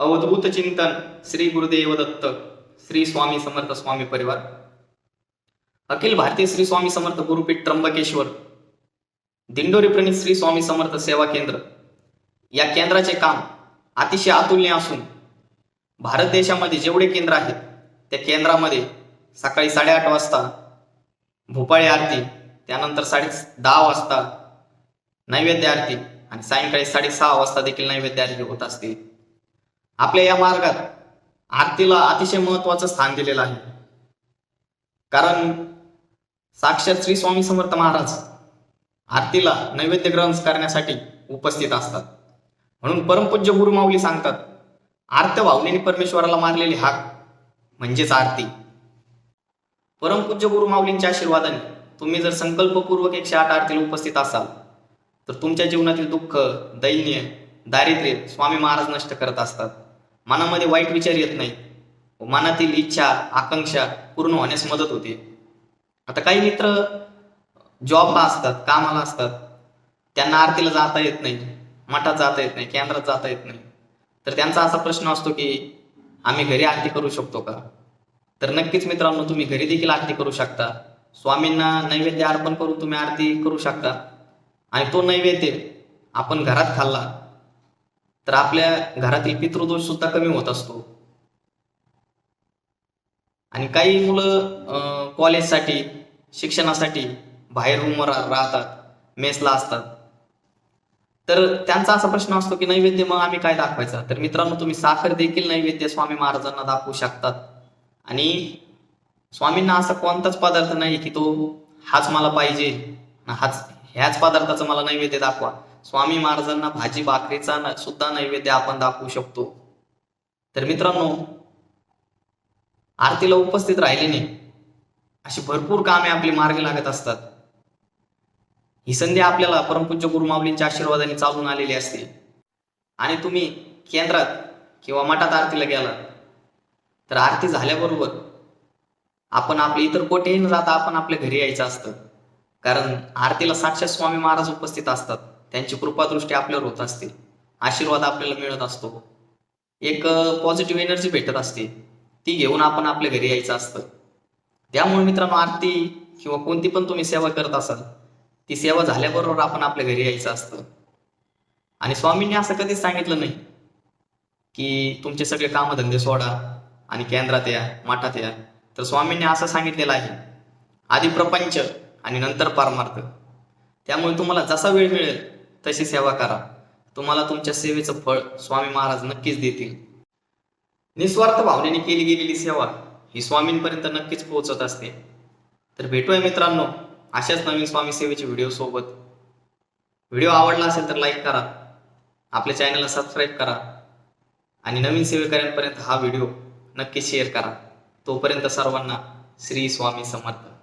अवधूत चिंतन श्री गुरुदेव दत्त श्री स्वामी समर्थ स्वामी परिवार. अखिल भारतीय श्री स्वामी समर्थ गुरुपीठ त्र्यंबकेश्वर दिंडोरी प्रणित श्री स्वामी समर्थ सेवा केंद्र. या केंद्राचे काम अतिशय अतुलनीय असून भारत देशामध्ये जेवढे केंद्र आहेत त्या केंद्रामध्ये सकाळी साडेआठ वाजता भोपाळी आरती त्यानंतर साडे दहा वाजता नैवेद्य आरती आणि सायंकाळी साडेसहा वाजता देखील नैवेद्य आरती होत असते. आपल्या या मार्गात आरतीला अतिशय महत्वाचं स्थान दिलेलं आहे. कारण साक्षात श्री स्वामी समर्थ महाराज आरतीला नैवेद्य ग्रहण करण्यासाठी उपस्थित असतात. म्हणून परमपूज्य गुरुमाऊली सांगतात आर्त भावनेने परमेश्वराला मारलेली हाक म्हणजेच आरती. परमपूज्य गुरुमाऊलींच्या आशीर्वादाने तुम्ही जर संकल्पपूर्वक एकशे आठ आरतीला उपस्थित असाल तर तुमच्या जीवनातील दुःख दैन्य दारिद्र्य स्वामी महाराज नष्ट करत असतात. मनामध्ये वाईट विचार येत नाही. मनातील इच्छा आकांक्षा पूर्ण होण्यास मदत होते. आता काही मित्र जॉबला असतात कामाला असतात. त्यांना आरतीला जाता येत नाही मठात जाता येत नाही केंद्रात जाता येत नाही. तर त्यांचा असा प्रश्न असतो की आम्ही घरी आरती करू शकतो का? तर नक्कीच मित्रांनो तुम्ही घरी देखील आरती करू शकता. स्वामींना नैवेद्य अर्पण करून तुम्ही आरती करू शकता. आणि तो नैवेद्य आपण घरात खाल्ला तर आपल्या घरातील पितृदोष सुद्धा कमी होत असतो. आणि काही मुलं अं, कॉलेजसाठी शिक्षणासाठी बाहेर रूमवर राहतात मेसला असतात. तर त्यांचा असा प्रश्न असतो की नैवेद्य मग आम्ही काय दाखवायचा? तर मित्रांनो तुम्ही साखर देखील नैवेद्य स्वामी महाराजांना दाखवू शकतात. आणि स्वामींना असा कोणताच पदार्थ नाही की तो हाच मला पाहिजे हाच ह्याच पदार्थाचा मला नैवेद्य दाखवा. स्वामी महाराजांना भाजी भाकरीचा न- सुद्धा नैवेद्य आपण दाखवू शकतो. तर मित्रांनो आरतीला उपस्थित राहिल्याने अशी भरपूर कामे आपली मार्गी लागत असतात. ही संधी आपल्याला परमपूज्य गुरुमाऊलींच्या आशीर्वादाने चालून आलेली असते. आणि तुम्ही केंद्रात किंवा मठात आरतीला गेलात तर आरती झाल्याबरोबर आपण आपले इतर कोठेही न जाता आपण आपल्या घरी यायचं असतं. कारण आरतीला साक्षात स्वामी महाराज उपस्थित असतात. त्यांची कृपादृष्टी आपल्यावर होत असते. आशीर्वाद आपल्याला मिळत असतो. एक पॉझिटिव्ह एनर्जी भेटत असते. ती घेऊन आपण आपल्या घरी यायचं असतं. त्यामुळे मित्रांनो आरती किंवा कोणती पण तुम्ही सेवा करत असाल ती सेवा झाल्याबरोबर आपण आपल्या घरी यायचं असतं. आणि स्वामींनी असं कधीच सांगितलं नाही की तुमचे सगळे कामधंदे सोडा आणि केंद्रात या माठात या. तर स्वामींनी असं सांगितलेलं आहे. आधी प्रपंच आणि नंतर परमार्थ. त्यामुळे तुम्हाला जसा वेळ मिळेल तशी सेवा करा. तुम्हाला तुमच्या सेवेचं फळ स्वामी महाराज नक्कीच देतील. निस्वार्थ भावनेने केली गेलेली सेवा ही स्वामींपर्यंत नक्कीच पोहोचत असते. तर भेटूया मित्रांनो अशाच नवीन स्वामी सेवेचे व्हिडिओ सोबत. व्हिडिओ आवडला असेल तर लाईक करा. आपल्या चॅनलला सबस्क्राईब करा. आणि नवीन सेवेकऱ्यांपर्यंत हा व्हिडिओ नक्की शेअर करा. तोपर्यंत सर्वांना श्री स्वामी समर्थ.